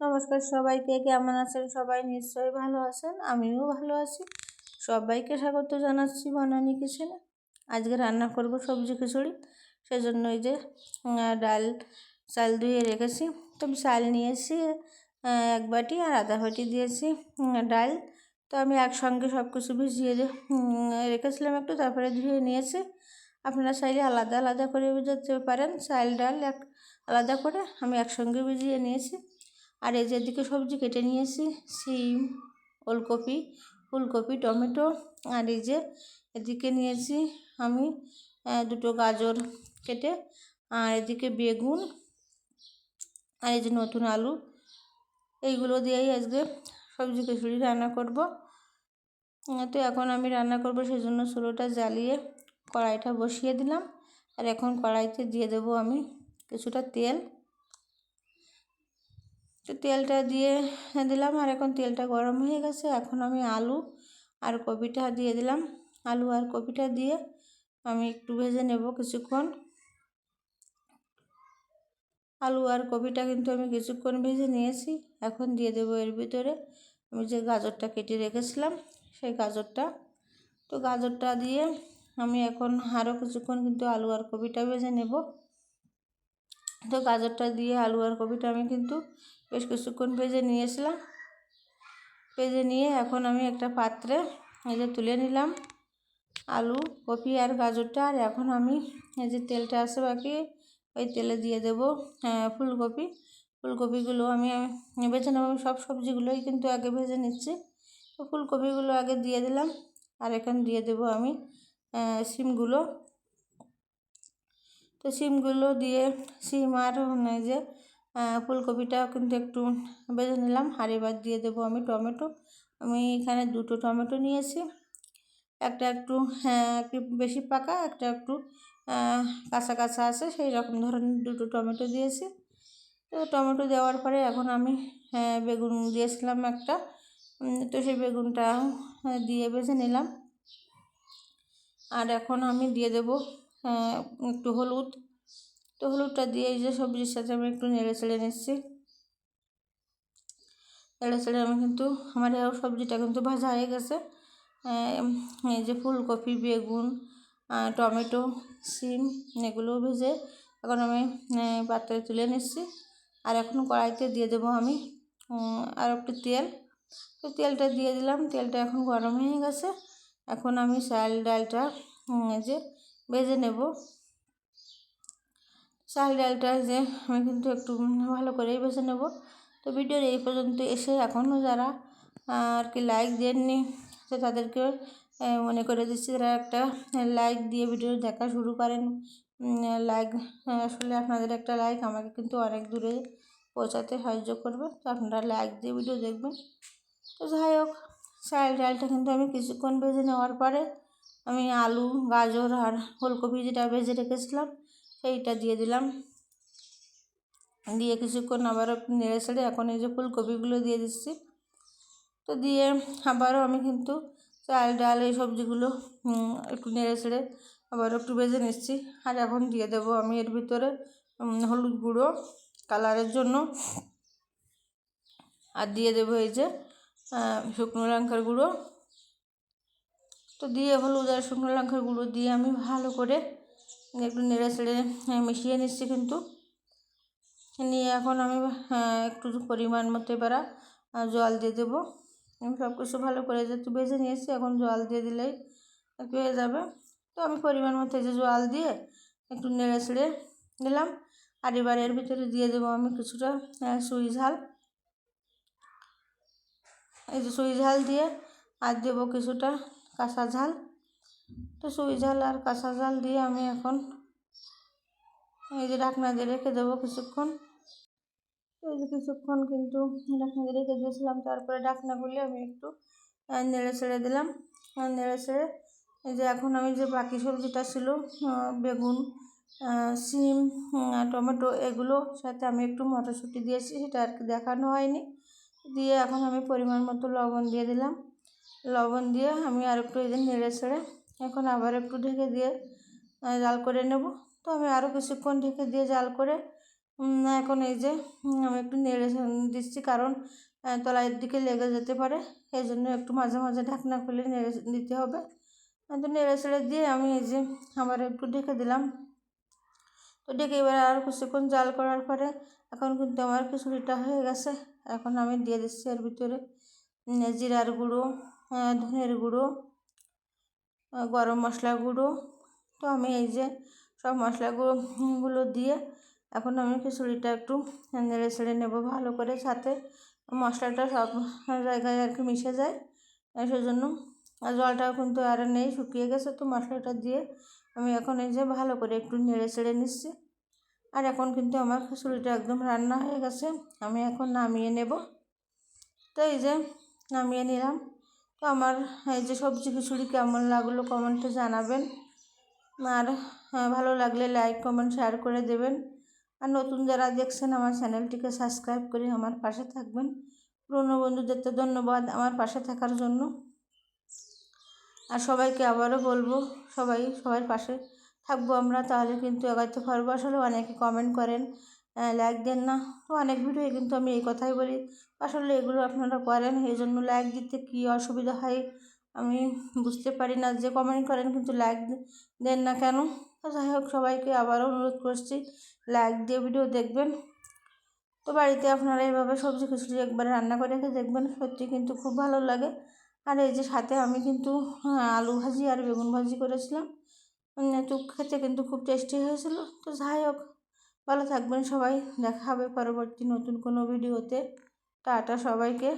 নমস্কার সবাইকে, কেমন আছেন সবাই? নিশ্চয়ই ভালো আছেন, আমিও ভালো আছি। সবাইকে স্বাগত জানাচ্ছি বনানি কিচেনে। আজকে রান্না করব সবজি খিচুড়ি, সেজন্য এই যে ডাল, চাল ধুয়ে রেখেছি। তো চাল নিয়েছি এক বাটি আর আধা বাটি দিয়েছি ডাল। তো আমি একসঙ্গে সব কিছু ভিজিয়ে রেখেছিলাম একটু, তারপরে ধুয়ে নিয়েছি। আপনারা চাইলে আলাদা আলাদা করে ভিজাতে পারেন। চাল, ডাল এক আলাদা করে আমি একসঙ্গে ভিজিয়ে নিয়েছি। আর এই যে দিকে সবজি কেটে নিয়েছি সিম ওলকপি, ফুলকপি, টমেটো, আর এই যে এদিকে নিয়েছি আমি দুটো গাজর কেটে, আর এদিকে বেগুন, আর এই যে নতুন আলু, এইগুলো দিয়েই আজকে সবজি খিচুড়ি রান্না করব। তো এখন আমি রান্না করব সেই জন্য চুলোটা জ্বালিয়ে কড়াইটা বসিয়ে দিলাম, আর এখন কড়াইতে দিয়ে দেব আমি কিছুটা তেল। তো তেলটা দিয়ে দিলাম আর এখন তেলটা গরম হয়ে গেছে। এখন আমি আলু আর কপিটা দিয়ে দিলাম। আলু আর কপিটা দিয়ে আমি একটু ভেজে নেব কিছুক্ষণ। আলু আর কপিটা কিন্তু আমি কিছুক্ষণ ভেজে নিয়েছি। এখন দিয়ে দেবো এর ভিতরে। আমি যে গাজরটা কেটে রেখেছিলাম, সেই গাজরটা। তো গাজরটা দিয়ে আমি এখন আরও কিছুক্ষণ কিন্তু আলু আর কপিটা ভেজে নেব। তো গাজরটা দিয়ে, আলু আর কপিটা আমি কিন্তু বেশ কিছুক্ষণ ভেজে নিয়েছিলাম। ভেজে নিয়ে এখন আমি একটা পাত্রে এই যে তুলে নিলাম আলু, কপি আর গাজরটা। আর এখন আমি এই যে তেলটা আছে বাকি, ওই তেলে দিয়ে দেবো ফুলকপি। ফুলকপিগুলো আমি ভেজে নেব, আমি সব সবজিগুলোই কিন্তু আগে ভেজে নিচ্ছি। তো ফুলকপিগুলো আগে দিয়ে দিলাম। আর এখন দিয়ে দেবো আমি সিমগুলো তো সিমগুলো দিয়ে সিম আর যে ফুলকপিটা কিন্তু একটু বেজে নিলাম। আর এবার দিয়ে দেবো আমি টমেটো। আমি এখানে দুটো টমেটো নিয়েছি। একটা একটু হ্যাঁ একটু বেশি পাকা, একটা একটু কাঁচা কাঁচা আছে, সেই রকম ধরনের দুটো টমেটো দিয়েছি। তো টমেটো দেওয়ার পরে এখন আমি বেগুন দিয়েছিলাম একটা। তো সেই বেগুনটা দিয়ে বেজে নিলাম। আর এখন আমি দিয়ে দেব একটু হলুদ। তো হলুদটা দিয়ে এই যে সবজির সাথে আমি একটু নেড়ে চেড়ে নিচ্ছি। নেড়ে চেড়ে আমি কিন্তু আমার সবজিটা কিন্তু ভাজা হয়ে গেছে। এই যে ফুলকপি, বেগুন টমেটো সিম এগুলো ভেজে এখন আমি পাত্রে তুলে নিচ্ছি। আর এখন কড়াইতে দিয়ে দেবো আমি আর একটু তেল। তো তেলটা দিয়ে দিলাম। তেলটা এখন গরম হয়ে গেছে। এখন আমি চাল, ডালটা যে ভেজে নেব। চাল, ডালটা যে আমি কিন্তু একটু ভালো করেই ভেজে নেব। তো ভিডিওর এই পর্যন্ত এসে এখনও যারা, আর কি লাইক দেননি, তো তাদেরকে মনে করে দিচ্ছি তারা একটা লাইক দিয়ে ভিডিও দেখা শুরু করেন। লাইক আসলে আপনাদের একটা লাইক আমাকে কিন্তু অনেক দূরে পৌঁছাতে সাহায্য করবে। তো আপনারা লাইক দিয়ে ভিডিও দেখবেন। তো যাই হোক, চাল, ডালটা কিন্তু আমি কিছুক্ষণ ভেজে নেওয়ার পরে আমি আলু, গাজর আর ফুলকপি যেটা ভেজে রেখেছিলাম, সেইটা দিয়ে দিলাম। দিয়ে কিছুক্ষণ আবারও নেড়ে ছেড়ে এখন এই যে ফুলকপিগুলো দিয়ে দিচ্ছি। তো দিয়ে আবারও আমি কিন্তু চাল, ডাল এই সবজিগুলো একটু নেড়ে ছেড়ে আবার একটু ভেজে নিচ্ছি। আর এখন দিয়ে দেবো আমি এর ভিতরে হলুদ গুঁড়ো কালারের জন্য। আর দিয়ে দেবো এই যে শুকনো লঙ্কার গুঁড়ো। তো দিয়ে হলুদ আর শুকনো লঙ্কার গুঁড়ো দিয়ে আমি ভালো করে একটু নেড়ে ছেড়ে মিশিয়ে নিচ্ছি কিন্তু। নিয়ে এখন আমি একটু পরিমাণ মতো এবার জল দিয়ে দেবো। আমি সব কিছু ভালো করে একটু ভেজে নিয়েছি, এখন জল দিয়ে দিলেই একটু হয়ে যাবে। তো আমি পরিমাণ মতো যে জল দিয়ে একটু নেড়ে ছেড়ে দিলাম আর এবার এর ভিতরে দিয়ে দেবো আমি কিছুটা সুই ঝাল। এই যে সুই ঝাল দিয়ে আর দেবো কিছুটা কাঁচা ঝাল। তো সুই ঝাল আর কাঁচা ঝাল দিয়ে আমি এখন এই যে ঢাকনা দিয়ে রেখে দেবো কিছুক্ষণ। এই যে কিছুক্ষণ কিন্তু ঢাকনা দিয়ে রেখে দিয়েছিলাম, তারপরে ঢাকনা খুলে আমি একটু নেড়ে ছেড়ে দিলাম। নেড়ে ছেড়ে এই যে এখন আমি যে বাকি সবজিটা ছিল বেগুন সিম টমেটো, এগুলো সাথে আমি একটু মটরশুঁটি দিয়েছি, সেটা আর কি দেখানো হয়নি। দিয়ে এখন আমি পরিমাণ মতো লবণ দিয়ে দিলাম। লবণ দিয়ে আমি আর একটু এই যে নেড়ে ছেড়ে এখন আবার একটু ঢেকে দিয়ে জাল করে নেব। তো আমি আরও কিছুক্ষণ ঢেকে দিয়ে জাল করে এখন এই যে আমি একটু নেড়ে দিচ্ছি কারণ তলার দিকে লেগে যেতে পারে। এই জন্য একটু মাঝে মাঝে ঢাকনা খুলে নেড়ে দিতে হবে। তো নেড়ে ছেড়ে দিয়ে আমি এই যে আবার একটু ঢেকে দিলাম। তো ডেকে এবার আর কিছুক্ষণ জাল করার পরে এখন কিন্তু আমার খিচুড়িটা হয়ে গেছে। এখন আমি দিয়ে দিচ্ছি এর ভিতরে জিরার গুঁড়ো ধনের গুঁড়ো গরম মশলা গুঁড়ো। তো আমি এই যে সব মশলাগুলো গুলো দিয়ে এখন আমি খিচুড়িটা একটু নেড়ে ছেড়ে নেব ভালো করে, সাথে মশলাটা সব জায়গায় আর কি মিশে যায়। সেজন্য আর জলটাও কিন্তু আর নেই, শুকিয়ে গেছে। তো মশলাটা দিয়ে আমি এখন এই যে ভালো করে একটু নেড়ে ছেড়ে নিচ্ছি। আর এখন কিন্তু আমার খিচুড়িটা একদম রান্না হয়ে গেছে। আমি এখন নামিয়ে নেব। তো এই যে নামিয়ে নিলাম। তো আমার এই যে সবজি খিচুড়ি কেমন লাগল কমেন্টে জানাবেন। আর হ্যাঁ, ভালো লাগলে লাইক কমেন্ট শেয়ার করে দেবেন। আর নতুন যারা দেখছেন আমার চ্যানেলটিকে সাবস্ক্রাইব করে আমার পাশে থাকবেন। পুরনো বন্ধুদের তো ধন্যবাদ আমার পাশে থাকার জন্য। আর সবাইকে আবারও বলব সবাই সবার পাশে থাকব আমরা। তাহলে কিন্তু এগাইতে পারব আসলে অনেকে কমেন্ট করেন। লাইক দেন না। তো অনেক ভিডিও কিন্তু আমি এই কথাই বলি। আসলে এগুলো আপনারা করেন, এই জন্য লাইক দিতে কী অসুবিধা হয় আমি বুঝতে পারি না। যে কমেন্ট করেন কিন্তু লাইক দেন না কেন? যাই হোক, সবাইকে আবারও অনুরোধ করছি লাইক দিয়ে ভিডিও দেখবেন। তো বাড়িতে আপনারা এইভাবে সবজি খিচুড়ি একবার রান্না করে রেখে দেখবেন, সত্যি কিন্তু খুব ভালো লাগে। আর এই যে সাথে আমি কিন্তু আলু ভাজি আর বেগুন ভাজি করেছিলাম। তো খেতে কিন্তু খুব টেস্টি হয়েছিল। তো যাই হোক ভালো থাকবেন সবাই। দেখা হবে পরবর্তী নতুন কোনো ভিডিওতে। টাটা সবাইকে।